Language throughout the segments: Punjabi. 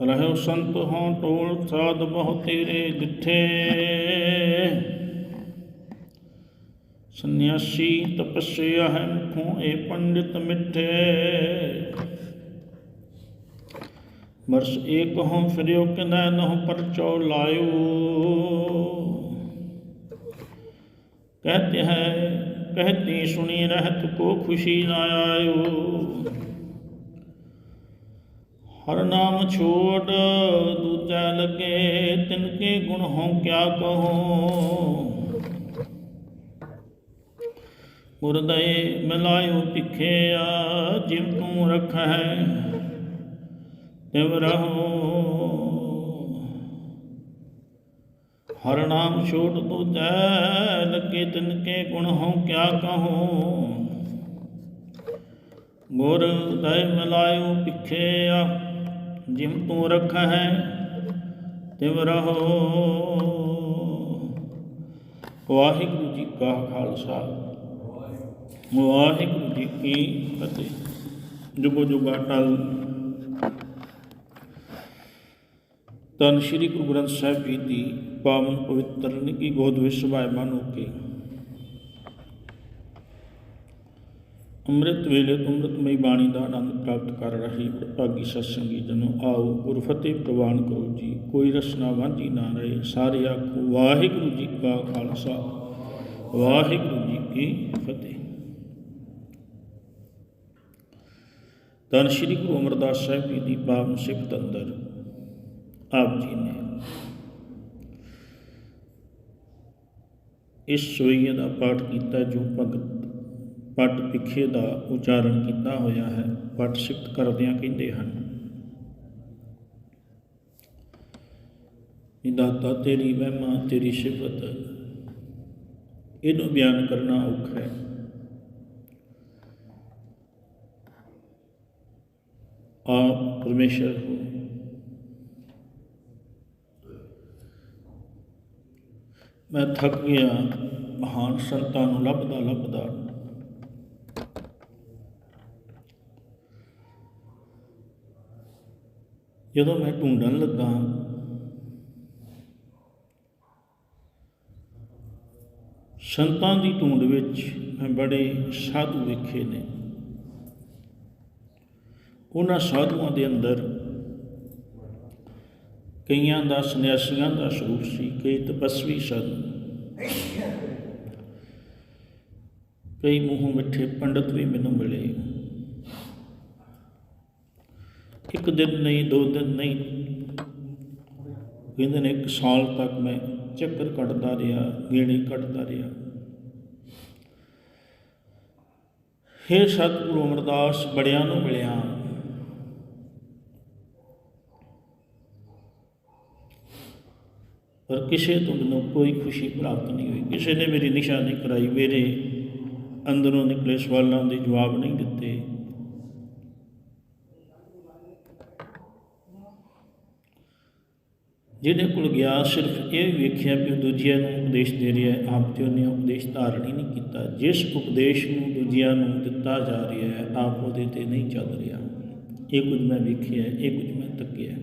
ਰਹਿਓ ਸੰਤ ਹੋਂ ਟੋਲ ਸਾਧ ਬਹੁ ਤੇਰੇ ਦਿੱਠੇ ਸੰਨਿਆਸੀ ਤਪੱਸਿਆ ਹੈ ਮੁਖੋਂ ਏ ਪੰਡਿਤ ਮਿੱਠੇ ਵਰਸ ਏਕ ਹੋਂ ਫਿਰਿਓ ਕਿਨੈ ਨਹੁ ਪਰਚੋ ਲਾਇਓ ਕਹਤੇ ਹੈ ਕਹਤੀ ਸੁਣੀ ਰਹਿਤ ਕੋ ਖੁਸ਼ੀ ਨਾ ਆਇਓ ਹਰ ਨਾਮ ਛੋੜ ਦੂਜਾ ਲਗੇ, ਤਿਨ ਕੇ ਗੁਣ ਹੋ ਕਿਆ ਕਹੋ। ਮੁਰਦਏ ਮਿਲਾਇਓ ਪਿਖਿਆ ਜਿਮ ਤੂੰ ਰਖੈ ਤਿਵ ਰਹੋ। ਹਰ ਨਾਮ ਛੋਟ ਛੋੜ ਤੈ ਲਗੇ, ਤਿਨ ਕੇ ਗੁਣ ਹੋ ਕਿਆ ਕਹੋ। ਗੁਰ ਦਇ ਮਿਲਾਇਓ ਪਿਖਿਆ ਜਿਮ ਤੂੰ ਰਖੈ ਤਿਵ ਰਹੋ। ਵਾਹਿਗੁਰੂ ਜੀ ਕਾ ਖਾਲਸਾ। ਵਾਹਿਗੁਰੂ ਜੀ ਕੀ ਫਤਿਹ। ਜੁਗੋ ਜੁਗਾ ਟਲ। ਤਨ ਸ੍ਰੀ ਗੁਰੂ ਗ੍ਰੰਥ ਸਾਹਿਬ ਜੀ ਦੀ ਪਾਵਨ ਪਵਿੱਤਰ ਨਿੱਕੀ ਗੋਦ ਵਿੱਚ ਸੁਭਾਇਮਾਨ ਹੋ ਕੇ। ਅੰਮ੍ਰਿਤ ਵੇਲੇ ਤੋਂ ਅੰਮ੍ਰਿਤਮਈ ਬਾਣੀ ਦਾ ਆਨੰਦ ਪ੍ਰਾਪਤ ਕਰ ਰਹੀ ਭਾਗੀ ਸਤਸੰਗੀ ਜਨੋ, ਆਓ ਗੁਰ ਫਤਿਹ ਪ੍ਰਵਾਨ ਕਰੋ ਜੀ। ਕੋਈ ਰਸਨਾ ਵਾਂਝੀ ਨਾ ਰਹੇ, ਸਾਰੇ ਆਖੋ, ਵਾਹਿਗੁਰੂ ਜੀ ਕਾ ਖਾਲਸਾ। ਵਾਹਿਗੁਰੂ ਜੀ ਕੀ ਫਤਿਹ। ਤਨ ਸ੍ਰੀ ਗੁਰੂ ਅਮਰਦਾਸ ਸਾਹਿਬ ਜੀ ਦੀ ਪਾਵਨ ਸਿਫਤ ਅੰਦਰ ਆਪ ਜੀ ਨੇ ਇਸ ਸੋਈਏ ਦਾ ਪਾਠ ਕੀਤਾ ਜੋ ਭਗਤ ਪਟ ਪਿੱਖੇ ਦਾ ਉਚਾਰਨ ਕੀਤਾ ਹੋਇਆ ਹੈ। ਪਟ ਸਿਫਤ ਕਰਦਿਆਂ ਕਹਿੰਦੇ ਹਨ ਇਹ ਦਾਤਾ, ਤੇਰੀ ਮਹਿਮਾ ਤੇਰੀ ਸਿਫਤ, ਇਹਨੂੰ ਬਿਆਨ ਕਰਨਾ ਔਖਾ ਹੈ। ਆਪ ਪਰਮੇਸ਼ਰ ਹੋ। ਮੈਂ ਥੱਕ ਗਿਆ, ਮਹਾਨ ਸੰਤਾਂ ਨੂੰ ਲੱਭਦਾ ਲੱਭਦਾ ਜਦੋਂ ਮੈਂ ਢੂੰਡਣ ਲੱਗਾ, ਸੰਤਾਂ ਦੀ ਢੂੰਡ ਵਿੱਚ ਮੈਂ ਬੜੇ ਸਾਧੂ ਵੇਖੇ ਨੇ। ਉਹਨਾਂ ਸਾਧੂਆਂ ਦੇ ਅੰਦਰ ਕਈਆਂ ਦਾ ਸੰਨਿਆਸੀਆਂ ਦਾ ਸਰੂਪ ਸੀ ਕਈ ਤਪਸਵੀ ਸਨ ਕਈ ਮੂੰਹ ਮਿੱਠੇ ਪੰਡਤ ਵੀ ਮੈਨੂੰ ਮਿਲੇ। ਇੱਕ ਦਿਨ ਨਹੀਂ, ਦੋ ਦਿਨ ਨਹੀਂ। ਕਹਿੰਦੇ ਨੇ, ਇੱਕ ਸਾਲ ਤੱਕ ਮੈਂ ਚੱਕਰ ਕੱਟਦਾ ਰਿਹਾ, ਗੇੜੇ ਕੱਟਦਾ ਰਿਹਾ। ਹੇ ਸਤਿਗੁਰੂ ਅਮਰਦਾਸ, ਬੜਿਆਂ ਨੂੰ ਮਿਲਿਆ। ਪਰ ਕਿਸੇ ਤੋਂ ਮੈਨੂੰ ਕੋਈ ਖੁਸ਼ੀ ਪ੍ਰਾਪਤ ਨਹੀਂ ਹੋਈ। ਕਿਸੇ ਨੇ ਮੇਰੀ ਨਿਸ਼ਾਨੀ ਕਰਾਈ, ਮੇਰੇ ਅੰਦਰੋਂ ਨਿਕਲੇ ਸਵਾਲਾਂ ਦੇ ਜਵਾਬ ਨਹੀਂ ਦਿੱਤੇ। ਜਿਹਦੇ ਕੋਲ ਗਿਆ, ਸਿਰਫ ਇਹ ਵੇਖਿਆ ਕਿ ਉਹ ਦੂਜਿਆਂ ਨੂੰ ਉਪਦੇਸ਼ ਦੇ ਰਿਹਾ ਹੈ। ਆਪ ਤੇ ਉਹਨੇ ਉਪਦੇਸ਼ ਧਾਰਨ ਹੀ ਨਹੀਂ ਕੀਤਾ। ਜਿਸ ਉਪਦੇਸ਼ ਨੂੰ ਦੂਜਿਆਂ ਨੂੰ ਦਿੱਤਾ ਜਾ ਰਿਹਾ ਹੈ, ਆਪ ਉਹਦੇ ਤੇ ਨਹੀਂ ਚੱਲ ਰਿਹਾ। ਇਹ ਕੁਝ ਮੈਂ ਵੇਖਿਆ ਇਹ ਕੁਝ ਮੈਂ ਤੱਕਿਆ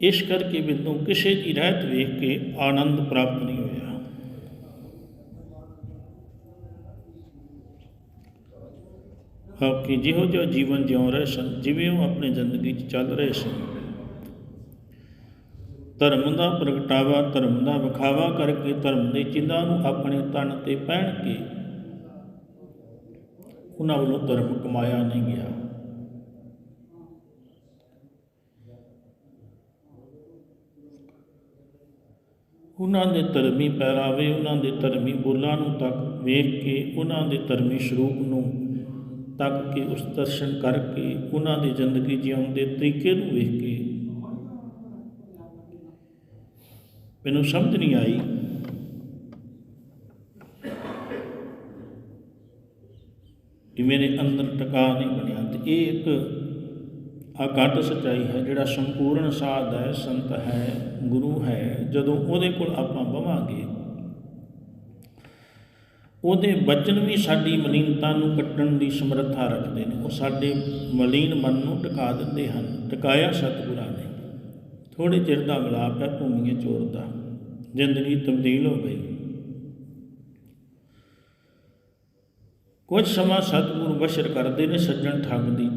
ਇਸ ਕਰਕੇ ਮੈਨੂੰ ਕਿਸੇ ਦੀ ਰਹਿਤ ਵੇਖ ਕੇ ਆਨੰਦ ਪ੍ਰਾਪਤ ਨਹੀਂ ਹੋਇਆ। ਕਿ ਜਿਹੋ ਜਿਹਾ ਜੀਵਨ ਜਿਉ ਰਹੇ ਸਨ ਜਿਵੇਂ ਉਹ ਆਪਣੀ ਜ਼ਿੰਦਗੀ 'ਚ ਚੱਲ ਰਹੇ ਸਨ। ਧਰਮ ਦਾ ਪ੍ਰਗਟਾਵਾ, ਧਰਮ ਦਾ ਵਿਖਾਵਾ ਕਰਕੇ ਧਰਮ ਦੇ ਚਿੰਨ੍ਹਾਂ ਨੂੰ ਆਪਣੇ ਤਨ ਤੇ ਪਹਿਨ ਕੇ ਉਹਨਾਂ ਵੱਲੋਂ ਧਰਮ ਕਮਾਇਆ ਨਹੀਂ ਗਿਆ। ਉਹਨਾਂ ਦੇ ਧਰਮੀ ਪਹਿਰਾਵੇ, ਉਹਨਾਂ ਦੇ ਧਰਮੀ ਬੋਲਾਂ ਨੂੰ ਤੱਕ ਵੇਖ ਕੇ, ਉਹਨਾਂ ਦੇ ਧਰਮੀ ਸਰੂਪ ਨੂੰ ਤੱਕ ਕੇ ਉਸ ਦਰਸ਼ਨ ਕਰਕੇ ਉਹਨਾਂ ਦੀ ਜ਼ਿੰਦਗੀ ਜਿਉਣ ਦੇ ਤਰੀਕੇ ਨੂੰ ਵੇਖ ਕੇ ਮੈਨੂੰ ਸਮਝ ਨਹੀਂ ਆਈ। ਕਿ ਮੇਰੇ ਅੰਦਰ ਟਿਕਾ ਨਹੀਂ ਬਣਿਆ ਤੇ ਇਹ ਇੱਕ ਅਕਟ ਸਚਾਈ ਹੈ, ਜਿਹੜਾ ਸੰਪੂਰਨ ਸਾਧ ਹੈ, ਸੰਤ ਹੈ, ਗੁਰੂ ਹੈ, ਜਦੋਂ ਉਹਦੇ ਕੋਲ ਆਪਾਂ ਬਵਾਂਗੇ ਉਹਦੇ ਬਚਨ ਵੀ ਸਾਡੀ ਮਲੀਨਤਾ ਨੂੰ ਕੱਟਣ ਦੀ ਸਮਰੱਥਾ ਰੱਖਦੇ ਨੇ। ਉਹ ਸਾਡੇ ਮਲੀਨ ਮਨ ਨੂੰ ਟਿਕਾ ਦਿੰਦੇ ਹਨ। ਟਿਕਾਇਆ ਸਤਿਗੁਰਾਂ ਨੇ। ਥੋੜੇ ਚਿਰ ਦਾ ਮਿਲਾਪ ਹੈ ਭੂਮੀਏ ਚੋਰ ਦਾ। ਜ਼ਿੰਦਗੀ ਤਬਦੀਲ ਹੋ ਗਈ। ਕੁਝ ਸਮਾਂ ਸਤਿਗੁਰ ਬਸ਼ਰ ਕਰਦੇ ਨੇ ਸੱਜਣ ਠੱਗ ਦੀ।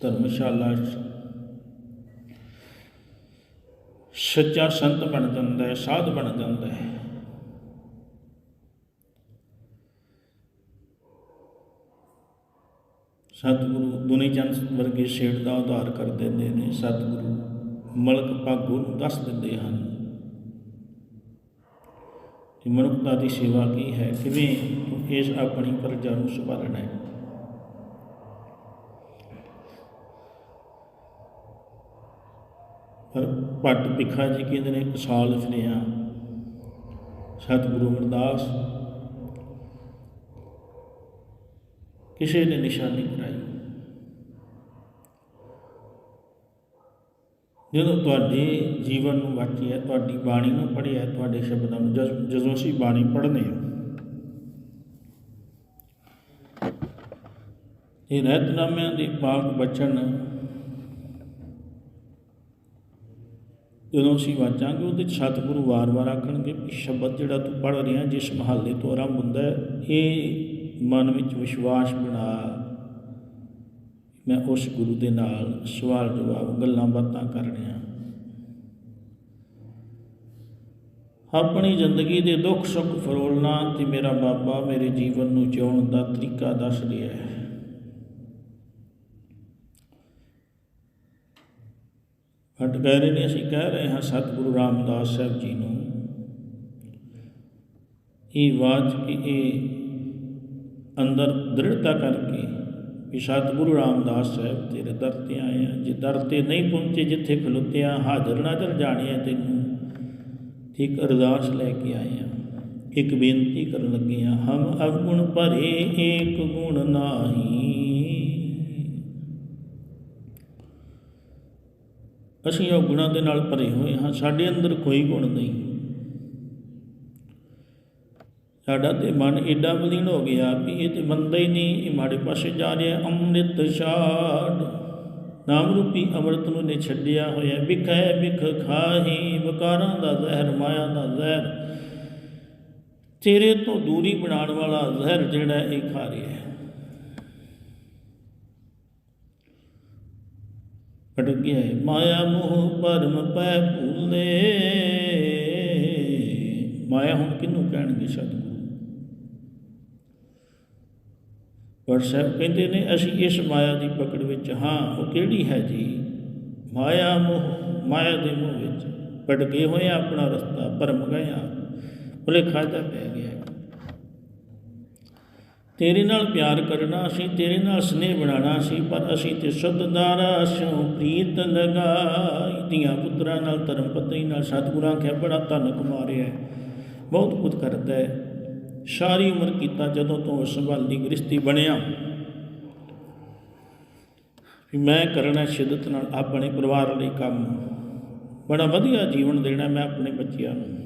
ਧਰਮਸ਼ਾਲਾ ਸੱਚਾ ਸੰਤ ਬਣ ਜਾਂਦਾ ਹੈ, ਸਾਧ ਬਣ ਜਾਂਦਾ ਹੈ। ਸਤਿਗੁਰੂ ਦੁਨੀ ਚੰਦ ਵਰਗੇ ਸ਼ੇੜ ਦਾ ਉਧਾਰ ਕਰ ਦਿੰਦੇ ਨੇ, ਸਤਿਗੁਰੂ ਮਲਕ ਭਾਗੋ ਨੂੰ ਦੱਸ ਦਿੰਦੇ ਹਨ। ਕਿ ਮਨੁੱਖਤਾ ਦੀ ਸੇਵਾ ਕੀ ਹੈ? ਕਿਵੇਂ ਤੂੰ ਇਸ ਆਪਣੀ ਪ੍ਰਜਾ ਨੂੰ ਸੰਭਾਲਣਾ ਹੈ? ਪਰ ਭੱਟ ਭਿੱਖਾ ਜੀ ਕਹਿੰਦੇ ਨੇ, ਇੱਕ ਸਾਲ ਫਿਰਿਆ ਸਤਿਗੁਰੂ ਅਮਰਦਾਸ ਕਿਸੇ ਨੇ ਨਿਸ਼ਾਨੀ ਕਰਾਈ ਜਦੋਂ ਤੁਹਾਡੇ ਜੀਵਨ ਨੂੰ ਵਾਚਿਆ, ਤੁਹਾਡੀ ਬਾਣੀ ਨੂੰ ਪੜ੍ਹਿਆ, ਤੁਹਾਡੇ ਸ਼ਬਦਾਂ ਨੂੰ, ਜਦੋਂ ਅਸੀਂ ਬਾਣੀ ਪੜ੍ਹਨੇ ਆ, ਇਹ ਰਹਿਤਨਾਮਿਆਂ ਦੇ ਪਾਕ ਬਚਨ ਜਦੋਂ ਅਸੀਂ ਵਾਚਾਂਗੇ, ਉਹਦੇ 'ਚ ਸਤਿਗੁਰੂ ਵਾਰ-ਵਾਰ ਆਖਣਗੇ ਕਿ ਸ਼ਬਦ ਜਿਹੜਾ ਤੂੰ ਪੜ੍ਹ ਰਿਹਾ, ਜਿਸ ਮਹੱਲੇ ਤੋਂ ਆਰੰਭ ਹੁੰਦਾ, ਇਹ ਮਨ ਵਿੱਚ ਵਿਸ਼ਵਾਸ ਬਣਾ ਮੈਂ ਉਸ ਗੁਰੂ ਦੇ ਨਾਲ ਸਵਾਲ ਜਵਾਬ ਗੱਲਾਂ ਬਾਤਾਂ ਕਰ ਰਿਹਾ। ਆਪਣੀ ਜ਼ਿੰਦਗੀ ਦੇ ਦੁੱਖ ਸੁੱਖ ਫਰੋਲਣਾ ਤੇ ਮੇਰਾ ਬਾਬਾ ਮੇਰੇ ਜੀਵਨ ਨੂੰ ਜਿਉਣ ਦਾ ਤਰੀਕਾ ਦੱਸ ਰਿਹਾ ਹੈ। ਹਟ ਕਹਿ ਰਹੇ ਨੇ ਅਸੀਂ ਕਹਿ ਰਹੇ ਹਾਂ ਸਤਿਗੁਰੂ ਰਾਮਦਾਸ ਸਾਹਿਬ ਜੀ ਨੂੰ, ਇਹ ਵਾਚ ਕਿ ਇਹ ਅੰਦਰ ਦ੍ਰਿੜਤਾ ਕਰਕੇ ਕਿ ਸਤਿਗੁਰੂ ਰਾਮਦਾਸ ਸਾਹਿਬ ਤੇਰੇ ਦਰ ਤੇ ਆਏ ਆ। ਜੇ ਦਰ ਤੇ ਨਹੀਂ ਪਹੁੰਚੇ, ਜਿੱਥੇ ਖਲੋਤੇ ਆ ਹਾਜ਼ਰ ਨਾਜ਼ਰ ਜਾਣੇ ਆ ਤੈਨੂੰ। ਠੀਕ ਅਰਦਾਸ ਲੈ ਕੇ ਆਏ ਆ। ਇੱਕ ਬੇਨਤੀ ਕਰਨ ਲੱਗੇ ਆ, ਹਮ ਅਵਗੁਣ ਭਰੇ ਏਕ ਗੁਣ ਨਾਹੀ। ਅਸੀਂ ਉਹ ਗੁਣਾਂ ਦੇ ਨਾਲ ਭਰੇ ਹੋਏ ਹਾਂ, ਸਾਡੇ ਅੰਦਰ ਕੋਈ ਗੁਣ ਨਹੀਂ। ਸਾਡਾ ਤੇ ਮਨ ਏਡਾ ਬਲੀਨ ਹੋ ਗਿਆ ਵੀ ਇਹ ਤੇ ਮੰਨਦਾ ਹੀ ਨਹੀਂ, ਇਹ ਮਾੜੇ ਪਾਸੇ ਜਾ ਰਿਹਾ, ਅੰਮ੍ਰਿਤ ਛਾੜ। ਨਾਮ ਰੂਪੀ ਅੰਮ੍ਰਿਤ ਨੂੰ ਨੇ ਛੱਡਿਆ ਹੋਇਆ ਵਿਖੈ ਵਿਖ ਖਾਹੀ, ਵਿਕਾਰਾਂ ਦਾ ਜ਼ਹਿਰ, ਮਾਇਆ ਦਾ ਜ਼ਹਿਰ। ਤੇਰੇ ਤੋਂ ਦੂਰੀ ਬਣਾਉਣ ਵਾਲਾ ਜ਼ਹਿਰ ਜਿਹੜਾ ਇਹ ਖਾ ਰਿਹਾ ਹੈ। ਭਟਕ ਗਿਆ ਹੈ, ਮਾਇਆ ਮੋਹ ਭਰਮ ਪੈ ਭੂਲੇ। ਮਾਇਆ ਹੁਣ ਕਿਹਨੂੰ ਕਹਿਣਗੇ ਸਤਿਗੁਰੂ? ਪਰ ਸਾਹਿਬ ਕਹਿੰਦੇ ਨੇ, ਅਸੀਂ ਇਸ ਮਾਇਆ ਦੀ ਪਕੜ ਵਿੱਚ ਹਾਂ। ਉਹ ਕਿਹੜੀ ਹੈ ਜੀ? ਮਾਇਆ ਮੋਹ, ਮਾਇਆ ਦੇ ਮੋਹ ਵਿੱਚ। ਭਟਕੇ ਹੋਏ ਆ ਆਪਣਾ ਰਸਤਾ, ਭਰਮ ਗਏ ਆ। ਭੁਲੇਖਾ ਦਾ ਪੈ ਗਿਆ। ਤੇਰੇ ਨਾਲ ਪਿਆਰ ਕਰਨਾ ਸੀ, ਤੇਰੇ ਨਾਲ ਸਨੇਹ ਬਣਾਉਣਾ ਸੀ, ਪਰ ਅਸੀਂ ਤੇ ਸੁੱਧਦਾਰਾ ਸਿਉ ਪ੍ਰੀਤ ਲਗਾਈ। ਧੀਆਂ ਪੁੱਤਰਾਂ ਨਾਲ ਧਰਮ ਪਤਨੀ ਨਾਲ ਸਤਿਗੁਰਾਂ ਕਿਹਾ ਬੜਾ ਧਨ ਕਮਾ ਰਿਹਾ ਬਹੁਤ ਕੁਝ ਕਰਦਾ ਹੈ। ਸਾਰੀ ਉਮਰ ਕੀਤਾ ਜਦੋਂ ਤੋਂ ਸੰਭਾਲੀ ਗ੍ਰਸਤੀ ਬਣਿਆ। ਵੀ ਮੈਂ ਕਰਨਾ ਸ਼ਿੱਦਤ ਨਾਲ ਆਪਣੇ ਪਰਿਵਾਰ ਲਈ ਕੰਮ। ਬੜਾ ਵਧੀਆ ਜੀਵਨ ਦੇਣਾ ਮੈਂ ਆਪਣੇ ਬੱਚਿਆਂ ਨੂੰ।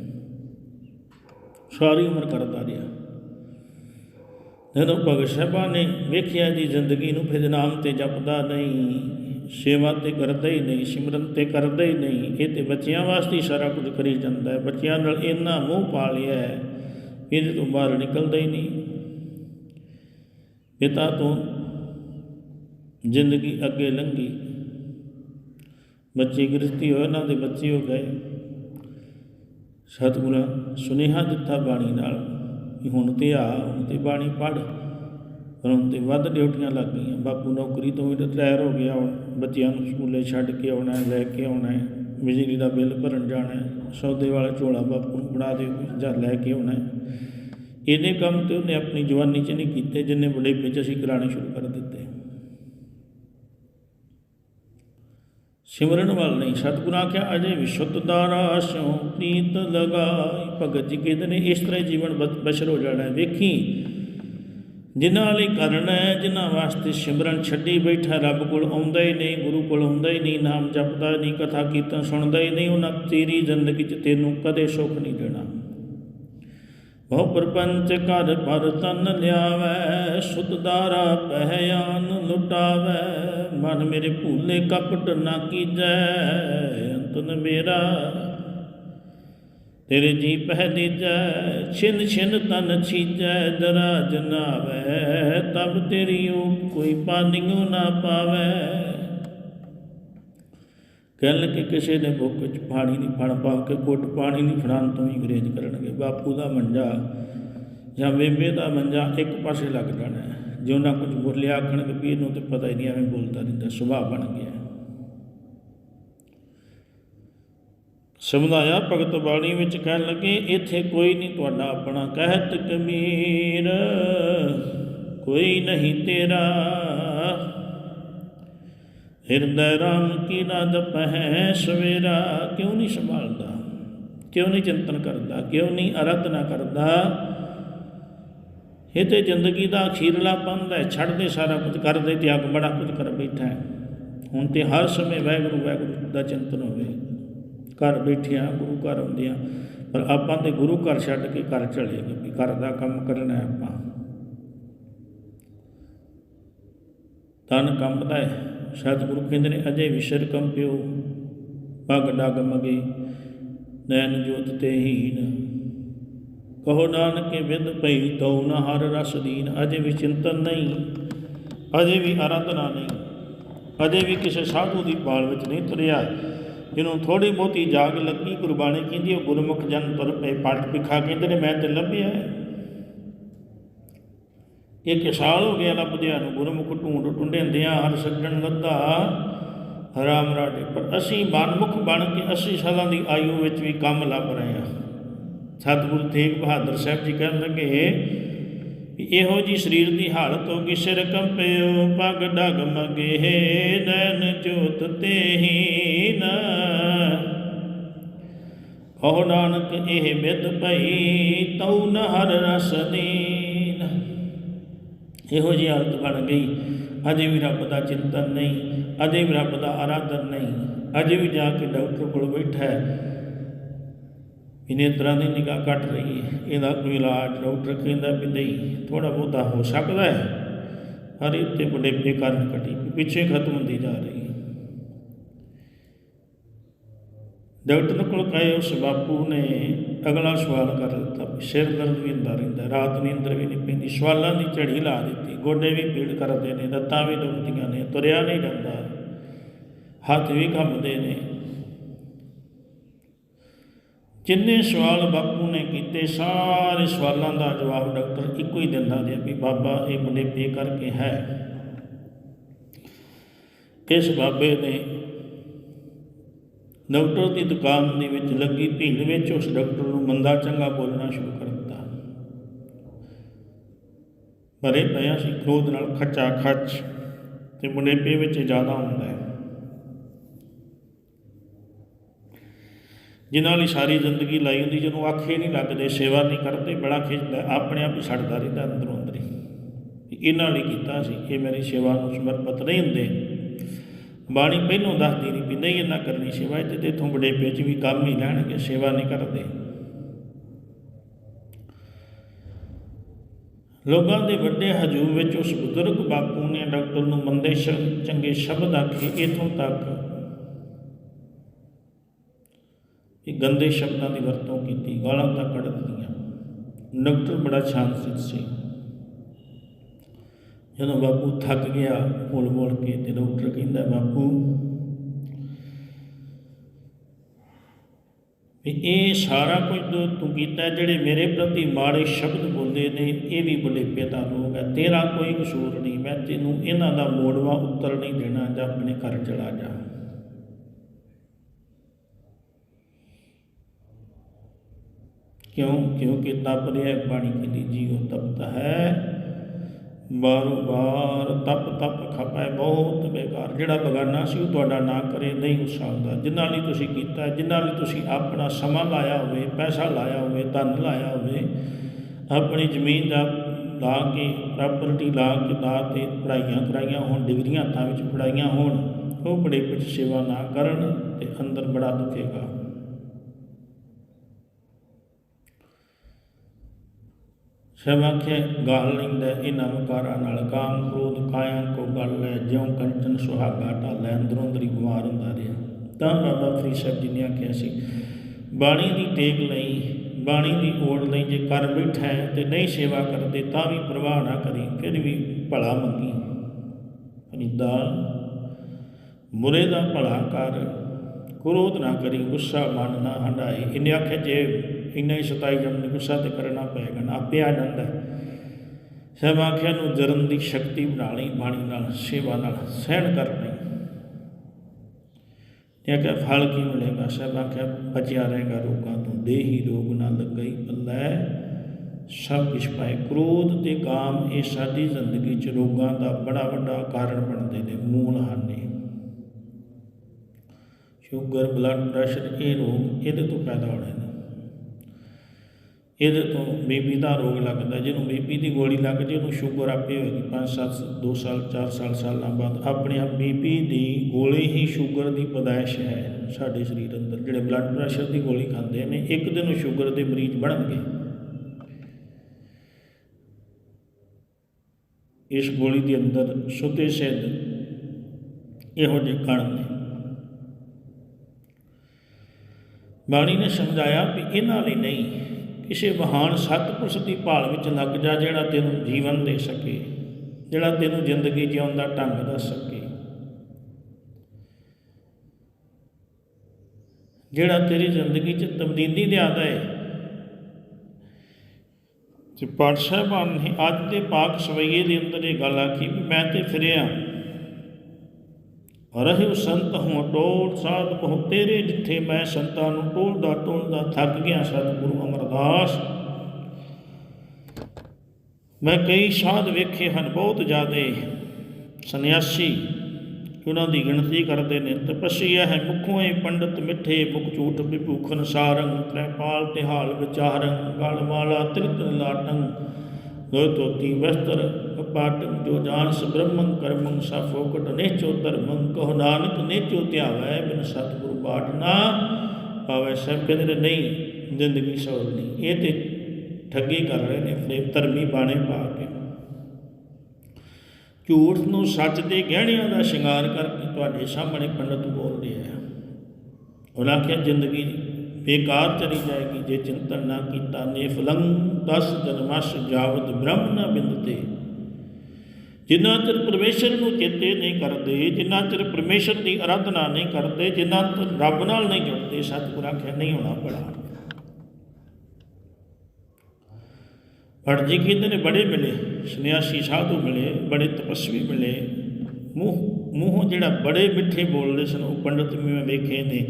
ਸਾਰੀ ਉਮਰ ਕਰਦਾ ਰਿਹਾ। ਜਦੋਂ ਭਗਤ ਸਾਹਿਬਾਂ ਨੇ ਵੇਖਿਆ ਜੀ ਜ਼ਿੰਦਗੀ ਨੂੰ ਫਿਰ ਨਾਮ ਤੇ ਜਪਦਾ ਨਹੀਂ, ਸੇਵਾ ਤੇ ਕਰਦਾ ਹੀ ਨਹੀਂ, ਸਿਮਰਨ ਤੇ ਕਰਦਾ ਹੀ ਨਹੀਂ, ਇਹ ਤੇ ਬੱਚਿਆਂ ਵਾਸਤੇ ਸਾਰਾ ਕੁਝ ਕਰੀ ਜਾਂਦਾ ਹੈ। ਬੱਚਿਆਂ ਨਾਲ ਇੰਨਾ ਮੋਹ ਪਾ ਲਿਆ ਹੈ। ਇਹਦੇ ਤੋਂ ਬਾਹਰ ਨਿਕਲਦਾ ਹੀ ਨਹੀਂ। ਪਿਤਾ ਤੋਂ ਜ਼ਿੰਦਗੀ ਅੱਗੇ ਲੰਘੀ। ਬੱਚੇ ਗ੍ਰਸਤੀ ਹੋਏ, ਉਹਨਾਂ ਦੇ ਬੱਚੇ ਹੋ ਗਏ। ਸਤਿਗੁਰਾਂ, ਸੁਨੇਹਾ ਦਿੱਤਾ ਬਾਣੀ ਨਾਲ ਕਿ ਹੁਣ ਤੇ ਆ, ਹੁਣ ਤੇ ਬਾਣੀ ਪੜ ਪਰ ਹੁਣ ਤੇ ਵੱਧ ਡਿਊਟੀਆਂ ਲੱਗ ਗਈਆਂ। ਬਾਪੂ ਨੌਕਰੀ ਤੋਂ ਵੀ ਰਿਟਾਇਰ ਹੋ ਗਿਆ ਹੁਣ। ਬੱਚਿਆਂ ਨੂੰ ਸਕੂਲੇ ਛੱਡ ਕੇ ਆਉਣਾ ਲੈ ਕੇ ਆਉਣਾ ਹੈ। ਬਿਜਲੀ ਦਾ ਬਿੱਲ ਭਰਨ ਜਾਣਾ ਸੌਦੇ ਵਾਲਾ ਝੋਲਾ ਬਾਪੂ ਨੂੰ ਬਣਾ ਦੇ ਜਾਂ ਲੈ ਕੇ ਆਉਣਾ ਹੈ। ਇਹਨੇ ਕੰਮ ਤੇ ਉਹਨੇ ਆਪਣੀ ਜਵਾਨੀ 'ਚ ਨਹੀਂ ਕੀਤੇ, ਜਿੰਨੇ ਬੜੇ ਚ ਅਸੀਂ ਕਰਾਣੇ ਸ਼ੁਰੂ ਕਰ ਦਿੱਤੇ। ਸਿਮਰਨ ਵੱਲ ਨਹੀਂ, ਸਤਿਗੁਰਾਂ ਕਿਹਾ ਅਜੇ ਵਿਸ਼ੁੱਧ ਦਾਰਾ ਸਿਉ ਪ੍ਰੀਤ ਲਗਾਈ, ਭਗਤ ਜੀ ਕਹਿੰਦੇ ਨੇ, ਇਸ ਤਰ੍ਹਾਂ ਹੀ ਜੀਵਨ ਬ- ਬਸ਼ਰ ਹੋ ਜਾਣਾ ਵੇਖੀ ਜਿਨ੍ਹਾਂ ਲਈ ਕਰਨ ਹੈ, ਜਿਨ੍ਹਾਂ ਵਾਸਤੇ ਸਿਮਰਨ ਛੱਡੀ ਬੈਠਾ ਰੱਬ ਕੋਲ ਆਉਂਦਾ ਹੀ ਨਹੀਂ, ਗੁਰੂ ਕੋਲ ਆਉਂਦਾ ਹੀ ਨਹੀਂ, ਨਾਮ ਜਪਦਾ ਨਹੀਂ, ਕਥਾ ਕੀਰਤਨ ਸੁਣਦਾ ਹੀ ਨਹੀਂ, ਉਹਨਾਂ ਤੇਰੀ ਜ਼ਿੰਦਗੀ 'ਚ ਤੈਨੂੰ ਕਦੇ ਸੁੱਖ ਨਹੀਂ ਦੇਣਾ। ਬਹੁ ਪਰਪੰਚ ਘਰ ਪਰ ਤਨ ਲਿਆਵੈ, ਸੁਤ ਦਾਰਾ ਪਹਿਆਨ ਲੁਟਾਵੈ, ਮਨ ਮੇਰੇ ਭੂਲੇ ਕਪਟ ਨਾ ਕੀਜੈ, ਅੰਤਨ ਮੇਰਾ ਤੇਰੇ ਜੀ ਪਹਿ ਦੀਜੈ, ਛਿਨ ਛਿਨ ਤਨ ਛੀਜੈ ਦਰਾ ਜਨਾਵੈ ਤਬ ਤੇਰੀ ਊਪ ਕੋਈ ਪਾਨਿਓ ਨਾ ਪਾਵੈ। ਕਹਿਣ ਲੱਗੇ, ਕਿਸੇ ਨੇ ਬੁੱਕ ਚ ਪਾਣੀ ਨਹੀਂ ਫੜ ਪਾ ਕੇ, ਘੁੱਟ ਪਾਣੀ ਨਹੀਂ ਫੜਾਉਣ ਤੋਂ ਹੀ ਅੰਗਰੇਜ਼ ਕਰਨਗੇ। ਬਾਪੂ ਦਾ ਮੰਜਾ ਜਾਂ ਬੇਬੇ ਦਾ ਮੰਜਾ ਇੱਕ ਪਾਸੇ ਲੱਗ ਜਾਣਾ ਜੇ ਉਹਨਾਂ ਕੁਝ ਬੋਲਿਆ ਆਖਣਗੇ ਵੀ ਇਹਨੂੰ ਤੇ ਪਤਾ ਹੀ ਨਹੀਂ, ਐਵੇਂ ਬੋਲਦਾ ਰਹਿੰਦਾ, ਸੁਭਾਅ ਬਣ ਗਿਆ ਸਮਝਾਇਆ ਭਗਤ ਬਾਣੀ ਵਿੱਚ ਕਹਿਣ ਲੱਗੇ, ਇੱਥੇ ਕੋਈ ਨਹੀਂ ਤੁਹਾਡਾ ਆਪਣਾ ਕਹਿਤ ਕਬੀਰ, ਕੋਈ ਨਹੀਂ ਤੇਰਾ। ਹਿਰਦੈ ਰਾਮ ਕੀ ਨਦ ਪਹਿ ਸਵੇਰਾ, ਕਿਉਂ ਨਹੀਂ ਸੰਭਾਲਦਾ? ਕਿਉਂ ਨਹੀਂ ਚਿੰਤਨ ਕਰਦਾ? ਕਿਉਂ ਨਹੀਂ ਅਰਾਧਨਾ ਕਰਦਾ? ਇਹ ਤੇ ਜ਼ਿੰਦਗੀ ਦਾ ਅਖੀਰਲਾ ਪੰਧ ਹੈ। ਛੱਡ ਦੇ ਸਾਰਾ ਕੁਝ ਕਰ ਦੇ ਤਿਆਗ ਬੜਾ ਕੁਝ ਕਰ ਬੈਠਾ ਹੈ। ਹੁਣ ਤੇ ਹਰ ਸਮੇਂ ਵਾਹਿਗੁਰੂ ਵਾਹਿਗੁਰੂ ਦਾ ਚਿੰਤਨ ਹੋਵੇ। ਘਰ ਬੈਠਿਆਂ, ਗੁਰੂ ਘਰ ਆਉਂਦੇ ਆਉਂਦਿਆਂ ਪਰ ਆਪਾਂ ਤੇ ਗੁਰੂ ਘਰ ਛੱਡ ਕੇ ਘਰ ਚਲੇ ਗਏ ਘਰ ਦਾ ਕੰਮ ਕਰਨਾ ਹੈ ਆਪਾਂ। ਤਨ ਕੰਬਦਾ ਹੈ। ਸਤਿਗੁਰੂ ਕਹਿੰਦੇ ਨੇ, ਅਜੇ ਵਿਸ਼ਰ ਕੰਪਿਓ ਪਗ ਡਗ ਮਗੇ, ਨੈਣ ਜੋਤ ਤੇ ਹੀਨ ਕਹੋ ਨਾਨਕੇ, ਵਿਦ ਪਈ ਤਉ ਨ ਹਰ ਰਸ ਦੀਨ। ਅਜੇ ਵੀ ਚਿੰਤਨ ਨਹੀਂ, ਅਜੇ ਵੀ ਆਰਾਧਨਾ ਨਹੀਂ, ਅਜੇ ਵੀ ਕਿਸੇ ਸਾਧੂ ਦੀ ਪਾਲ ਵਿੱਚ ਨਹੀਂ ਤੁਰਿਆ। ਜਿਹਨੂੰ ਥੋੜੀ ਬਹੁਤੀ ਜਾਗ ਲੱਗੀ, ਗੁਰਬਾਣੀ ਕਹਿੰਦੀ, ਉਹ ਗੁਰਮੁਖ ਜਨ ਤੁਰ ਪਏ ਪਟ ਪਿਖਾ ਕਹਿੰਦੇ ਨੇ, ਮੈਂ ਤੇ ਲੱਭਿਆ ਹੈ। ਇੱਕ ਸਾਲ ਹੋ ਗਿਆ ਲੱਭਦਿਆਂ ਨੂੰ, ਗੁਰਮੁਖ ਢੂੰਡ ਟੁੰਡਿੰਦਿਆਂ ਹਰ ਸੱਜਣ ਲੱਦਾ ਹਰਾਮ ਰਾਡੇ ਪਰ ਅਸੀਂ ਮਨਮੁਖ ਬਣ ਕੇ 80 ਸਾਲਾਂ ਦੀ ਆਯੂ ਵਿੱਚ ਵੀ ਕੰਮ ਲੱਭ ਰਹੇ ਹਾਂ ਸਤਿਗੁਰੂ ਤੇਗ ਬਹਾਦਰ ਸਾਹਿਬ ਜੀ ਕਹਿਣ ਲੱਗੇ ਇਹੋ ਜੀ ਸਰੀਰ ਦੀ ਹਾਲਤ ਹੋ ਗਈ ਸਿਰ ਕੰਪਿਓ ਪਗ ਡਗ ਮਗੇ ਨੈਣ ਜੋਤ ਤੇਹੀਨ। ਉਹ ਨਾਨਕ, ਇਹ ਵਿਦ ਭਈ ਤਉ ਨ ਹਰ ਰਸ ਦੀਨ। ਇਹੋ ਜਿਹੀ ਹਾਲਤ ਬਣ ਗਈ। ਅਜੇ ਵੀ ਰੱਬ ਦਾ ਚਿੰਤਨ ਨਹੀਂ, ਅਜੇ ਵੀ ਰੱਬ ਦਾ ਆਰਾਧਨ ਨਹੀਂ, ਅਜੇ ਵੀ ਜਾ ਕੇ ਡਾਕਟਰ ਕੋਲ ਬੈਠਾ ਹੈ। ਇਹਨੇ ਤਰ੍ਹਾਂ ਦੀ ਨਿਗਾਹ ਘਟ ਰਹੀ ਹੈ। ਇਹਦਾ ਕੋਈ ਇਲਾਜ ਡਾਕਟਰ ਕਹਿੰਦਾ ਵੀ ਨਹੀਂ ਥੋੜਾ ਬਹੁਤਾ ਹੋ ਸਕਦਾ ਹੈ। ਪਰ ਇਹ ਤੇ ਬੜੇ ਬੇਕਾਰਨ ਘਟੀ, ਪਿੱਛੇ ਖਤਮ ਹੁੰਦੀ ਜਾ ਰਹੀ ਹੈ। ਡਾਕਟਰ ਕੋਲ ਕਹੇ ਉਸ ਬਾਪੂ ਨੇ ਅਗਲਾ ਸਵਾਲ ਕਰ ਦਿੱਤਾ ਵੀ ਸਿਰ ਦਰਦ ਵੀ ਹੁੰਦਾ ਰਹਿੰਦਾ, ਰਾਤ ਨੀਂਦਰ ਵੀ ਨਹੀਂ ਪੈਂਦੀ, ਸਵਾਲਾਂ ਦੀ ਝੜੀ ਲਾ ਦਿੱਤੀ। ਗੋਡੇ ਵੀ ਪੀੜ ਕਰਦੇ ਨੇ, ਲੱਤਾਂ ਵੀ ਦੁਖਦੀਆਂ ਨੇ, ਤੁਰਿਆ ਨਹੀਂ ਜਾਂਦਾ। ਹੱਥ ਵੀ ਕੰਬਦੇ ਨੇ। ਜਿੰਨੇ ਸਵਾਲ ਬਾਪੂ ਨੇ ਕੀਤੇ, ਸਾਰੇ ਸਵਾਲਾਂ ਦਾ ਜਵਾਬ ਡਾਕਟਰ ਇੱਕੋ ਹੀ ਦਿੰਦਾ ਰਿਹਾ ਵੀ ਬਾਬਾ ਇਹ ਬੜੇ ਕਰਕੇ ਹੈ। ਇਸ ਬਾਬੇ ਨੇ ਡਾਕਟਰ ਦੀ ਦੁਕਾਨ ਦੇ ਵਿੱਚ ਲੱਗੀ ਭੀੜ ਵਿੱਚ ਉਸ ਡਾਕਟਰ ਨੂੰ ਮੰਦਾ ਚੰਗਾ ਬੋਲਣਾ ਸ਼ੁਰੂ ਕਰ ਦਿੱਤਾ। ਭਰੇ ਪਿਆ ਸੀ ਕ੍ਰੋਧ ਨਾਲ ਖੱਚਾ ਖੱਚ ਤੇ ਮੁੰਡੇਪੇ ਵਿੱਚ ਜ਼ਿਆਦਾ ਹੁੰਦਾ ਹੈ। ਜਿਨ੍ਹਾਂ ਲਈ ਸਾਰੀ ਜ਼ਿੰਦਗੀ ਲਾਈ ਹੁੰਦੀ ਜਦੋਂ ਆਖੇ ਨਹੀਂ ਲੱਗਦੇ, ਸੇਵਾ ਨਹੀਂ ਕਰਦੇ, ਬੜਾ ਖਿੱਚਦਾ ਆਪਣੇ ਆਪ ਹੀ ਛੱਡਦਾ ਰਹਿੰਦਾ ਅੰਦਰੋਂ ਅੰਦਰ ਹੀ। ਇਹਨਾਂ ਲਈ ਕੀਤਾ ਸੀ, ਇਹ ਮੇਰੀ ਸੇਵਾ ਨੂੰ ਸਮਰਪਿਤ ਨਹੀਂ ਹੁੰਦੇ। ਬਾਣੀ ਪਹਿਲੋਂ ਦੱਸਦੀ ਨਹੀਂ ਵੀ ਨਹੀਂ ਇਹਨਾਂ ਕਰਨੀ ਸੇਵਾ ਤੇ ਇਥੋਂ ਬੜੇ ਵਿੱਚ ਵੀ ਕੰਮ ਹੀ ਲੈਣਗੇ, ਸੇਵਾ ਨਹੀਂ ਕਰਦੇ। ਲੋਕਾਂ ਦੇ ਵੱਡੇ ਹਜੂਮ ਵਿੱਚ ਉਸ ਬਜ਼ੁਰਗ ਬਾਪੂ ਨੇ ਡਾਕਟਰ ਨੂੰ ਮੰਦੇ ਸ਼- ਚੰਗੇ ਸ਼ਬਦ ਆਖੇ, ਇਥੋਂ ਤੱਕ ਇਹ ਗੰਦੇ ਸ਼ਬਦਾਂ ਦੀ ਵਰਤੋਂ ਕੀਤੀ, ਗਾਲਾਂ ਤੱਕ ਕੱਢ ਦਿੱਤੀਆਂ। ਡਾਕਟਰ ਬੜਾ ਸ਼ਾਂਤ ਸੀ। ਜਦੋਂ ਬਾਪੂ ਥੱਕ ਗਿਆ, ਬੋਲ ਬੋਲ ਕੇ ਤੇ ਡਾਕਟਰ ਕਹਿੰਦਾ, ਬਾਪੂ, ਵੀ ਇਹ ਸਾਰਾ ਕੁਝ ਤੂੰ ਕੀਤਾ, ਜਿਹੜੇ ਮੇਰੇ ਪ੍ਰਤੀ ਮਾੜੇ ਸ਼ਬਦ ਬੋਲੇ ਨੇ, ਇਹ ਵੀ ਬੜੇ ਪਿਤਾ ਲੋਕ ਹੈ ਤੇਰਾ ਕੋਈ ਕਸੂਰ ਨਹੀਂ। ਮੈਂ ਤੈਨੂੰ ਇਹਨਾਂ ਦਾ ਮੋੜਵਾ, ਉੱਤਰ ਨਹੀਂ ਦੇਣਾ ਜਾਂ ਆਪਣੇ ਘਰ ਚਲਾ ਜਾ। ਕਿਉਂ? ਕਿਉਂਕਿ ਤਪ ਰਿਹਾ ਪਾਣੀ ਕਹਿੰਦੀ ਜੀਵ ਤਪਤ ਹੈ, ਬਾਰੋ ਬਾਰ ਤਪ ਤਪ ਖਪੈ, ਬਹੁਤ ਬੇਕਾਰ। ਜਿਹੜਾ ਬਗਾਨਾ ਸੀ ਉਹ ਤੁਹਾਡਾ ਨਾ ਕਰੇ, ਨਹੀਂ ਹੋ ਸਕਦਾ ਜਿਨ੍ਹਾਂ ਲਈ ਤੁਸੀਂ ਕੀਤਾ ਜਿਨ੍ਹਾਂ ਲਈ ਤੁਸੀਂ ਆਪਣਾ ਸਮਾਂ ਲਾਇਆ ਹੋਵੇ, ਪੈਸਾ ਲਾਇਆ ਹੋਵੇ, ਧਨ ਲਾਇਆ ਹੋਵੇ, ਆਪਣੀ ਜ਼ਮੀਨ ਦਾ ਲਾ ਕੇ, ਪ੍ਰਾਪਰਟੀ ਲਾ ਕੇ ਦਾ ਤੇ ਪੜਾਈਆਂ ਕਰਾਈਆਂ ਹੋਣ, ਡਿਗਰੀਆਂ ਹੱਥਾਂ ਵਿੱਚ ਪੜਾਈਆਂ ਹੋਣ, ਉਹ ਬੜੇ ਵਿੱਚ ਸੇਵਾ ਨਾ ਕਰਨ ਤੇ ਅੰਦਰ ਬੜਾ ਦੁਖੇਗਾ ਸਭ ਆਖੇ, ਗਾਲ ਲੈਂਦਾ, ਇਹਨਾਂ ਮਕਾਰਾਂ ਨਾਲ ਕਾਮ ਕ੍ਰੋਧ ਕਾਇਆ ਕੋ ਗਲ ਲੈ, ਜਿਉ ਕੰਚਨ ਸੁਹਾਗਾ ਢਾਲੇ ਅੰਦਰੋਂ ਅੰਦਰੀ ਬਿਮਾਰ ਹੁੰਦਾ ਰਿਹਾ। ਤਾਂ ਬਾਬਾ ਫਰੀਦ ਸਾਹਿਬ ਜੀ ਨੇ ਆਖਿਆ ਸੀ, ਬਾਣੀ ਦੀ ਟੇਕ ਲਈ, ਬਾਣੀ ਦੀ ਓੜ ਲਈ ਜੇ ਕਰ ਬੈਠਾ ਹੈ ਤੇ ਨਹੀਂ ਸੇਵਾ ਕਰਦੇ, ਤਾਂ ਵੀ ਪ੍ਰਵਾਹ ਨਾ ਕਰੀ, ਫਿਰ ਵੀ ਭਲਾ ਮੰਗੀ। ਫਰੀਦਾ ਮੁਰੇ ਦਾ ਭਲਾ ਕਰ, ਕ੍ਰੋਧ ਨਾ ਕਰੀ, ਗੁੱਸਾ ਮਨ ਨਾ ਹੰਡਾਈ ਇਹਨੇ ਆਖਿਆ, ਜੇ ਇੰਨਾ ਹੀ ਸਤਾਈ ਜਨ ਗੁੱਸਾ ਤੇ ਕਰਨਾ ਪਏਗਾ ਨਾ ਆਪੇ ਆ ਜਾਂਦਾ ਹੈ। ਸਭ ਆਖਿਆ, ਨੂੰ ਜਰਨ ਦੀ ਸ਼ਕਤੀ ਬਣਾ ਲਈ ਬਾਣੀ ਨਾਲ, ਸੇਵਾ ਨਾਲ, ਸਹਿਣ ਕਰ ਲਈ ਇਹ ਕਿ ਫਲ ਕੀ ਮਿਲੇਗਾ? ਸਭ ਆਖਿਆ, ਬਚਿਆ ਰਹੇਗਾ ਰੋਗਾਂ ਤੋਂ, ਦੇਹੀ ਰੋਗ ਨਾ ਲੱਗਈ ਪੱਲੇ। ਸਭ ਕੁਛ ਪਾਏ, ਕ੍ਰੋਧ ਤੇ ਕਾਮ, ਇਹ ਸਾਡੀ ਜ਼ਿੰਦਗੀ 'ਚ ਰੋਗਾਂ ਦਾ ਬੜਾ ਵੱਡਾ ਕਾਰਨ ਬਣਦੇ ਨੇ, ਮੂਲ ਹਨ। ਇਹ ਸ਼ੂਗਰ, ਬਲੱਡ ਪ੍ਰੈਸ਼ਰ, ਇਹ ਰੋਗ ਇਹਦੇ ਤੋਂ ਪੈਦਾ ਹੋਣੇ ਨੇ। ਇਹਦੇ ਤੋਂ ਬੀਪੀ ਦਾ ਰੋਗ ਲੱਗਦਾ, ਜਿਹਨੂੰ ਬੀਪੀ ਦੀ ਗੋਲੀ ਲੱਗ ਜੇ, ਉਹਨੂੰ ਸ਼ੂਗਰ ਆਪੇ ਹੋਏਗੀ। 5 7 2 ਸਾਲ 4 ਸਾਲ, ਸਾਲਾਂ ਬਾਅਦ ਆਪਣੇ ਆਪ ਬੀਪੀ ਦੀ ਗੋਲੀ ਹੀ ਸ਼ੂਗਰ ਦੀ ਪਦਾਇਸ਼ ਹੈ ਸਾਡੇ ਸਰੀਰ ਅੰਦਰ। ਜਿਹੜੇ ਬਲੱਡ ਪ੍ਰੈਸ਼ਰ ਦੀ ਗੋਲੀ ਖਾਂਦੇ ਨੇ, ਇੱਕ ਦਿਨ ਉਹ ਸ਼ੂਗਰ ਦੇ ਮਰੀਜ਼ ਬਣਨਗੇ। ਇਸ ਗੋਲੀ ਦੇ ਅੰਦਰ ਸੁਤੇ ਸਿੱਧ ਇਹੋ ਜਿਹੇ ਕਣ ਨੇ। ਬਾਣੀ ਨੇ ਸਮਝਾਇਆ ਵੀ ਇਹਨਾਂ ਲਈ ਨਹੀਂ ਕਿਸੇ ਮਹਾਨ ਸਤਪੁਰਸ਼ ਦੀ ਭਾਲ ਵਿੱਚ ਲੱਗ ਜਾ ਜਿਹੜਾ ਤੈਨੂੰ ਜੀਵਨ ਦੇ ਸਕੇ, ਜਿਹੜਾ ਤੈਨੂੰ ਜ਼ਿੰਦਗੀ ਜਿਉਣ ਦਾ ਢੰਗ ਦੱਸ ਸਕੇ। ਜਿਹੜਾ ਤੇਰੀ ਜ਼ਿੰਦਗੀ 'ਚ ਤਬਦੀਲੀ ਲਿਆਦਾ ਹੈ ਤੇ ਪਾਠ ਸਾਹਿਬਾਨ ਨੇ ਅੱਜ ਦੇ ਪਾਕ ਸਵਈਏ ਦੇ ਅੰਦਰ ਇਹ ਗੱਲ ਆਖੀ ਵੀ ਮੈਂ ਤੇ ਫਿਰਿਆ। ਰਹਿਉ ਸੰਤ ਹੂੰ ਟੋਲ ਸਾਧ ਬਹੁ ਤੇਰੇ, ਜਿੱਥੇ ਮੈਂ ਸੰਤਾਂ ਨੂੰ ਟੋਲਦਾ ਟੋਲਦਾ ਥੱਕ ਗਿਆ, ਸਤਿਗੁਰੂ ਅਮਰਦਾਸ। ਮੈਂ ਕਈ ਸਾਧ ਵੇਖੇ ਹਨ, ਬਹੁਤ ਜ਼ਿਆਦੇ ਸੰਨਿਆਸੀ, ਉਹਨਾਂ ਦੀ ਗਿਣਤੀ ਕਰਦੇ ਨੇ ਤਪਸੀਆ ਹੈ ਮੁਖੋਂ ਇਹ ਪੰਡਤ ਮਿੱਠੇ ਮੁਖ ਝੂਠ ਵਿਭੂਖਨ ਸਾਰੰਗ, ਤ੍ਰੈਪਾਲ ਤਿਹਾਲ ਵਿਚਾਰੰ ਗਲ ਮਾਲਾ ਤ੍ਰਿਤ ਲਾਟੰ ਦੋ ਵਸਤਰ ਕਪਾਟੰ ਜੋ ਜਾਣਸ ਬ੍ਰਹਮੰ ਕਰਮੰ ਸਾ ਫੋਕਟ ਨੇਚੋ ਧਰਮੰ ਕਹੋ ਨਾਨਕ ਨੇਚੋ ਧਿਆਵੈ ਬਿਨ ਸਤਿਗੁਰੂ ਬਾਟ ਪਾਵੇ ਸਭ ਕਹਿੰਦੇ ਨੇ, ਨਹੀਂ ਜ਼ਿੰਦਗੀ ਸੌਲਣੀ ਇਹ ਤੇ ਠੱਗੀ ਕਰ ਰਹੇ ਨੇ ਆਪਣੇ ਧਰਮੀ ਬਾਣੇ ਪਾ ਕੇ। ਝੂਠ ਨੂੰ ਸੱਚ ਦੇ ਗਹਿਣਿਆਂ ਦਾ ਸ਼ਿੰਗਾਰ ਕਰਕੇ ਤੁਹਾਡੇ ਸਾਹਮਣੇ ਪੰਡਤ ਬੋਲ ਰਿਹਾ ਹੈ। ਉਹਨਾਂ ਆਖਿਆ ਜ਼ਿੰਦਗੀ ਬੇਕਾਰ ਚਲੀ ਜਾਏਗੀ ਜੇ ਚਿੰਤਨ ਨਾ ਕੀਤਾ ਨੇ ਫਲੰ ਦਸ ਜਨਮਸ ਜਾਵਤ ਬ੍ਰਹਮ ਨਾ ਬਿੰਦਤੇ। ਜਿੰਨਾ ਚਿਰ ਪਰਮੇਸ਼ਰ ਨੂੰ ਚੇਤੇ ਨਹੀਂ ਕਰਦੇ, ਜਿੰਨਾ ਚਿਰ ਪਰਮੇਸ਼ਰ ਦੀ ਅਰਾਧਨਾ ਨਹੀਂ ਕਰਦੇ, ਜਿੰਨਾ ਚਿਰ ਰੱਬ ਨਾਲ ਨਹੀਂ ਜੁੜਦੇ, ਸਤਿਗੁਰ ਆਖਿਆ ਨਹੀਂ ਹੋਣਾ ਬੜਾ। ਭਟ ਜੀ ਕਹਿੰਦੇ ਨੇ, ਬੜੇ ਮਿਲੇ, ਸੰਨਿਆਸੀ ਸਾਧੂ ਮਿਲੇ, ਬੜੇ ਤਪਸਵੀ ਮਿਲੇ। ਮੂੰਹ, ਮੂੰਹੋਂ ਜਿਹੜਾ ਬੜੇ ਮਿੱਠੇ ਬੋਲਦੇ ਸਨ, ਉਹ ਪੰਡਤ ਵੀ ਮੈਂ ਵੇਖੇ ਨੇ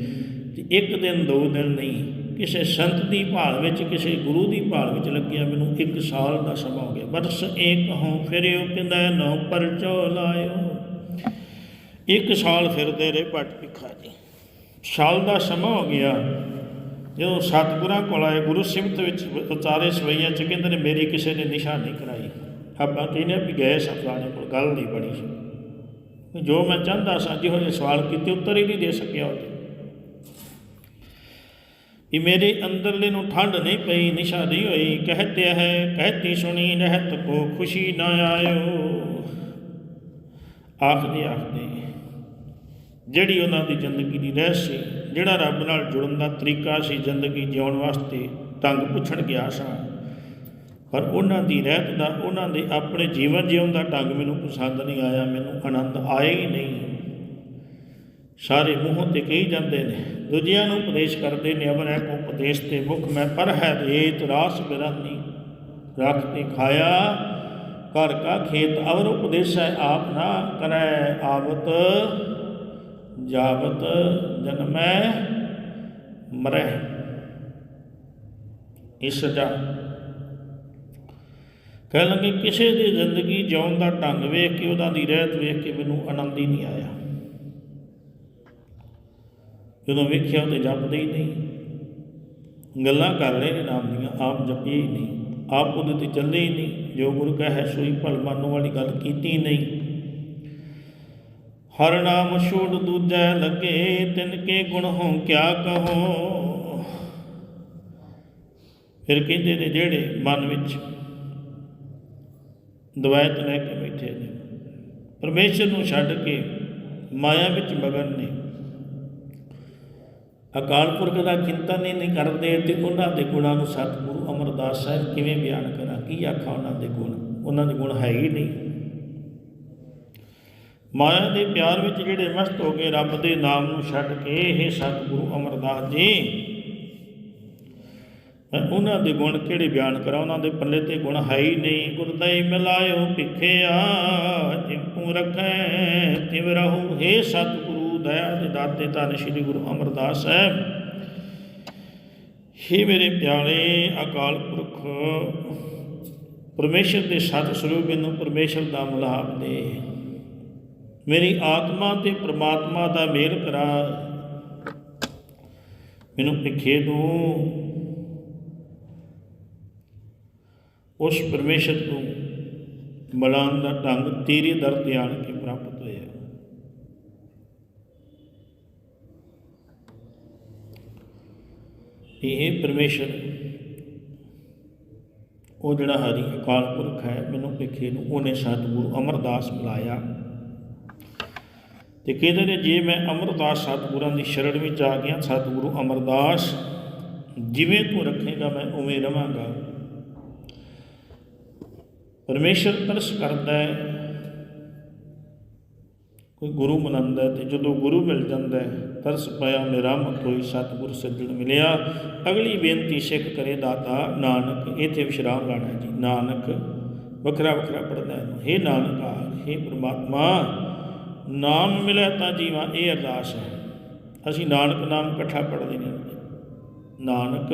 ਇੱਕ ਦਿਨ, ਦੋ ਦਿਨ ਨਹੀਂ ਕਿਸੇ ਸੰਤ ਦੀ ਭਾਲ ਵਿੱਚ, ਕਿਸੇ ਗੁਰੂ ਦੀ ਭਾਲ ਵਿੱਚ ਲੱਗਿਆ ਮੈਨੂੰ ਇੱਕ ਸਾਲ ਦਾ ਸਮਾਂ ਹੋ ਗਿਆ। ਬਰਸ ਏਕ ਹੋਂ ਫਿਰਿਓ ਕਿੰਦਾ ਨੌ ਪਰਚੋ ਲਾਇਓ। ਇੱਕ ਸਾਲ ਫਿਰਦੇ ਰਹੇ ਭੱਟ ਭਿੱਖਾ ਜੀ। ਸਾਲ ਦਾ ਸਮਾਂ ਹੋ ਗਿਆ। ਜਦੋਂ ਸਤਿਗੁਰਾਂ ਕੋਲ ਆਏ, ਗੁਰੂ ਸਿਮਤ ਵਿੱਚ ਉਤਾਰੇ ਸਵਈਆਂ ਚ, ਕਹਿੰਦੇ ਨੇ, ਮੇਰੀ ਕਿਸੇ ਨੇ ਨਿਸ਼ਾਨ ਨਹੀਂ ਕਰਾਈ। ਆਪਾਂ ਕਹਿੰਦੇ ਹਾਂ ਵੀ ਗਏ ਸਤਿਗੁਰਾਂ ਕੋਲ। ਗੱਲ ਨਹੀਂ ਬਣੀ। ਜੋ ਮੈਂ ਚਾਹੁੰਦਾ ਸਾਂ, ਜਿਹੋ ਜਿਹੇ ਸਵਾਲ ਕੀਤੇ, ਉੱਤਰ ਹੀ ਨਹੀਂ ਦੇ ਸਕਿਆ ਉਹਦੇ। ਕਿ ਮੇਰੇ ਅੰਦਰਲੇ ਨੂੰ ਠੰਡ ਨਹੀਂ ਪਈ, ਨਿਸ਼ਾ ਨਹੀਂ ਹੋਈ। ਕਹਤੇ ਹੈ, ਕਹਤੀ ਸੁਣੀ, ਰਹਿਤ ਕੋ ਖੁਸ਼ੀ ਨਾ ਆਇਓ। ਆਖਦੇ ਆਖਦੇ, ਜਿਹੜੀ ਉਹਨਾਂ ਦੀ ਜ਼ਿੰਦਗੀ ਦੀ ਰਹਿ ਸੀ, ਜਿਹੜਾ ਰੱਬ ਨਾਲ ਜੁੜਨ ਦਾ ਤਰੀਕਾ ਸੀ ਜ਼ਿੰਦਗੀ ਜਿਉਣ ਵਾਸਤੇ ਢੰਗ ਪੁੱਛਣ ਗਿਆ ਸਾਂ। ਪਰ ਉਹਨਾਂ ਦੀ ਰਹਿਤ ਦਾ, ਉਹਨਾਂ ਦੇ ਆਪਣੇ ਜੀਵਨ ਜਿਉਣ ਦਾ ਢੰਗ ਮੈਨੂੰ ਪਸੰਦ ਨਹੀਂ ਆਇਆ, ਮੈਨੂੰ ਆਨੰਦ ਆਇਆ ਹੀ ਨਹੀਂ। ਸਾਰੇ ਮੂੰਹੋਂ ਤੇ ਕਹੀ ਜਾਂਦੇ ਨੇ, ਦੂਜਿਆਂ ਨੂੰ ਉਪਦੇਸ਼ ਕਰਦੇ ਨੇ ਅਵਰ ਹੈ ਕੋ ਉਪਦੇਸ਼ ਤੇ ਮੁਖ ਮੈਂ ਪਰ ਹੈ ਰੇਤ ਰਾਸ ਬਿਰਾਨੀ, ਰੱਖ ਤੇ ਖਾਇਆ, ਘਰ ਕਾ ਖੇਤ ਅਵਰ ਉਪਦੇਸ਼ ਹੈ ਆਪ ਨਾ ਕਰੈ, ਆਵਤ ਜਾਵਤ ਜਨਮੈ ਮਰੈ। ਇਸ ਸਜਾ ਕਹਿ ਲੰਗੇ, ਕਿਸੇ ਦੀ ਜ਼ਿੰਦਗੀ ਜਿਉਣ ਦਾ ਢੰਗ ਵੇਖ ਕੇ, ਉਹਦਾ ਦੀ ਰਹਿਤ ਵੇਖ ਕੇ ਮੈਨੂੰ ਆਨੰਦ ਹੀ ਨਹੀਂ ਆਇਆ। ਜਦੋਂ ਵੇਖਿਆ ਤੇ ਜਪਦੇ ਹੀ ਨਹੀਂ। ਗੱਲਾਂ ਕਰ ਰਹੇ ਨੇ ਨਾਮ ਦੀਆਂ, ਆਪ ਜਪੇ ਹੀ ਨਹੀਂ। ਆਪ ਉਹਦੇ ਤੇ ਚੱਲੇ ਹੀ ਨਹੀਂ। ਜੋ ਗੁਰੂ ਕਹੇ, ਸੋਈ ਭਲ ਮੰਨਣ ਵਾਲੀ ਗੱਲ ਕੀਤੀ ਨਹੀਂ। ਹਰ ਨਾਮ ਛੋੜ ਦੂਜੈ ਲੱਗੇ, ਤਿਨ ਕੇ ਗੁਣ ਹੋ ਕਿਆ ਕਹੋ। ਫਿਰ ਕਹਿੰਦੇ ਨੇ, ਜਿਹੜੇ ਮਨ ਵਿੱਚ ਦਵਾਇਤ ਲੈ ਕੇ ਬੈਠੇ ਨੇ, ਪਰਮੇਸ਼ਰ ਨੂੰ ਛੱਡ ਕੇ ਮਾਇਆ ਵਿੱਚ ਮਗਨ ਨੇ ਅਕਾਲ ਪੁਰਖ ਦਾ ਚਿੰਤਨ ਹੀ ਨਹੀਂ ਕਰਦੇ ਤੇ ਉਹਨਾਂ ਦੇ ਗੁਣਾਂ ਨੂੰ ਸਤਿਗੁਰੂ ਅਮਰਦਾਸ ਸਾਹਿਬ ਕਿਵੇਂ ਬਿਆਨ ਕਰਾਂ? ਕੀ ਆਖਾਂ ਉਹਨਾਂ ਦੇ ਗੁਣ? ਉਹਨਾਂ ਦੇ ਗੁਣ ਹੈ ਹੀ ਨਹੀਂ। ਮਾਇਆ ਦੇ ਪਿਆਰ ਵਿੱਚ ਜਿਹੜੇ ਮਸਤ ਹੋ ਗਏ, ਰੱਬ ਦੇ ਨਾਮ ਨੂੰ ਛੱਡ ਕੇ ਇਹ ਸਤਿਗੁਰੂ ਅਮਰਦਾਸ ਜੀ। ਮੈਂ ਉਹਨਾਂ ਦੇ ਗੁਣ ਕਿਹੜੇ ਬਿਆਨ ਕਰਾਂ? ਉਹਨਾਂ ਦੇ ਪੱਲੇ ਤੇ ਗੁਣ ਹੈ ਹੀ ਨਹੀਂ। ਗੁਰਦਈ ਮਿਲਾਇਓ ਭਿਖਿਆ ਜਿਪੂ ਰਖੈ, ਤਿਵ ਰਹੂ हे ਸਤਿਗੁਰੂ। ਦਇਆ ਦੇ ਦਾਤੇ ਧੰਨ ਸ਼੍ਰੀ ਗੁਰੂ ਅਮਰਦਾਸ ਸਾਹਿਬ। ਹੇ ਮੇਰੇ ਪਿਆਰੇ ਅਕਾਲ ਪੁਰਖ, ਪਰਮੇਸ਼ਰ ਦੇ ਸਤ ਸਰੂਪ ਮੈਨੂੰ ਪਰਮੇਸ਼ਰ ਦਾ ਮਿਲਾਪ ਦੇ। ਮੇਰੀ ਆਤਮਾ ਤੇ ਪ੍ਰਮਾਤਮਾ ਦਾ ਮੇਲ ਕਰਾ। ਮੈਨੂੰ ਭਿਖੇ ਨੂੰ ਉਸ ਪਰਮੇਸ਼ਰ ਤੋਂ ਮਿਲਾਨ ਦਾ ਢੰਗ ਤੇਰੇ ਦਰ ਤੇ ਆਣ ਕੇ ਪ੍ਰਾਪਤ ਹੋਇਆ। ਇਹ ਪਰਮੇਸ਼ਰ ਉਹ ਜਿਹੜਾ ਹਰੀ ਅਕਾਲ ਪੁਰਖ ਹੈ, ਮੈਨੂੰ ਭਿਖੇ ਨੂੰ ਉਹਨੇ ਸਤਿਗੁਰੂ ਅਮਰਦਾਸ ਬੁਲਾਇਆ। ਤੇ ਕਹਿੰਦੇ ਨੇ, ਜੇ ਮੈਂ ਅਮਰਦਾਸ ਸਤਿਗੁਰਾਂ ਦੀ ਸ਼ਰਣ ਵਿੱਚ ਆ ਗਿਆ, ਸਤਿਗੁਰੂ ਅਮਰਦਾਸ, ਜਿਵੇਂ ਤੂੰ ਰੱਖੇਗਾ, ਮੈਂ ਉਵੇਂ ਰਵਾਂਗਾ। ਪਰਮੇਸ਼ਰ ਤਰਸ ਕਰਦਾ ਹੈ। ਕੋਈ ਗੁਰੂ ਮੰਨਦਾ ਹੈ ਤੇ ਜਦੋਂ ਗੁਰੂ ਮਿਲ ਜਾਂਦਾ ਤਰਸ ਪਿਆ ਮੇਰਾ ਮਤ ਹੋਈ ਸਤਿਗੁਰ ਸੱਜਣ ਮਿਲਿਆ। ਅਗਲੀ ਬੇਨਤੀ ਸਿੱਖ ਕਰੇ ਦਾਤਾ ਨਾਨਕ, ਇਥੇ ਵਿਸ਼ਰਾਮ ਲਾਣਾ ਜੀ। ਨਾਨਕ, ਵੱਖਰਾ ਵੱਖਰਾ ਪੜਦਾ ਹੈ ਹੇ ਨਾਨਕ ਹੇ ਪ੍ਰਮਾਤਮਾ, ਨਾਮ ਮਿਲੇ ਤਾਂ ਜੀਵਾਂ, ਇਹ ਅਰਦਾਸ ਹੈ। ਅਸੀਂ ਨਾਨਕ ਨਾਮ ਇਕੱਠਾ ਪੜ੍ਹਦੇ ਨਹੀਂ ਨਾਨਕ,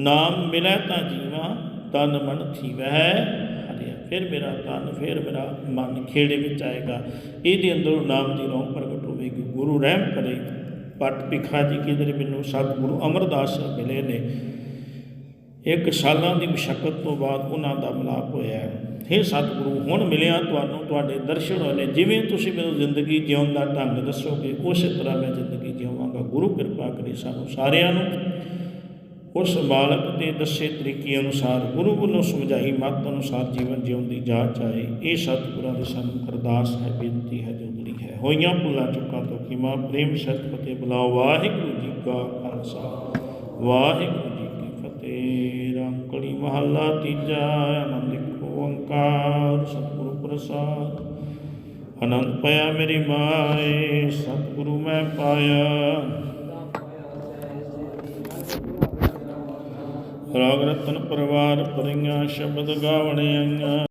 ਨਾਮ ਮਿਲੇ ਤਾਂ ਜੀਵਾਂ, ਤਨ ਮਨ ਥੀਵੈ। ਹਰਿਆ ਫਿਰ ਮੇਰਾ ਤਨ, ਫਿਰ ਮੇਰਾ ਮਨ ਖੇੜੇ ਵਿੱਚ ਆਏਗਾ। ਇਹਦੇ ਅੰਦਰੋਂ ਨਾਮ ਦੀ ਰੋਹ ਪ੍ਰਗਟ ਹੋਵੇਗੀ। ਗੁਰੂ ਰਹਿਮ ਕਰੇ ਪਟ ਭਿਖਾ ਜੀ ਕਿਧਰ ਮੈਨੂੰ ਸਤਿਗੁਰੂ ਅਮਰਦਾਸ ਮਿਲੇ ਨੇ। ਇੱਕ ਸਾਲਾਂ ਦੀ ਮੁਸ਼ਕਲ ਤੋਂ ਬਾਅਦ ਉਹਨਾਂ ਦਾ ਮਿਲਾਪ ਹੋਇਆ ਹੈ। ਸਤਿਗੁਰੂ, ਹੁਣ ਮਿਲਿਆ ਤੁਹਾਨੂੰ ਤੁਹਾਡੇ ਦਰਸ਼ਨ ਹੋਏ ਨੇ ਜਿਵੇਂ ਤੁਸੀਂ ਮੈਨੂੰ ਜ਼ਿੰਦਗੀ ਜਿਉਣ ਦਾ ਢੰਗ ਦੱਸੋਗੇ, ਉਸੇ ਤਰ੍ਹਾਂ ਮੈਂ ਜ਼ਿੰਦਗੀ ਜਿਵਾਂਗਾ ਗੁਰੂ ਕਿਰਪਾ ਕਰੇ ਸਾਨੂੰ ਸਾਰਿਆਂ ਨੂੰ ਉਸ ਬਾਲਕ ਦੇ ਦੱਸੇ ਤਰੀਕੇ ਅਨੁਸਾਰ ਗੁਰੂ ਵੱਲੋਂ ਸਮਝਾਈ ਮੱਤ ਅਨੁਸਾਰ ਜੀਵਨ ਜਿਉਣ ਦੀ ਜਾਚ ਆਏ। ਇਹ ਸਤਿਗੁਰਾਂ ਦੇ ਸਾਨੂੰ ਅਰਦਾਸ ਹੈ, ਬੇਨਤੀ ਹੈ ਜੋਦੜੀ ਹੈ। ਹੋਈਆਂ ਭੁੱਲਾਂ ਚੁੱਕਾਂ ਤੋਂ ਕਿ ਮਾਂ, ਪ੍ਰੇਮ ਸਤ ਫਤਿਹ ਬੁਲਾਓ। ਵਾਹਿਗੁਰੂ ਜੀ ਕਾ ਖਾਲਸਾ, ਵਾਹਿਗੁਰੂ ਜੀ ਕੀ ਫਤਿਹ। ਰਾਮਕਲੀ ਮਹੱਲਾ ਤੀਜਾ, ਆਨੰਦ ਇੱਕ ਓੰਕਾਰ, ਸਤਿਗੁਰੂ ਪ੍ਰਸਾਦ। ਆਨੰਦ ਪਾਇਆ ਮੇਰੀ ਮਾਏ, ਸਤਿਗੁਰੂ ਮੈਂ ਪਾਇਆ। ਰਾਗ ਰਤਨ ਪਰਿਵਾਰ ਪਰੀਆਂ ਸ਼ਬਦ ਗਾਵਣ ਆਈਆਂ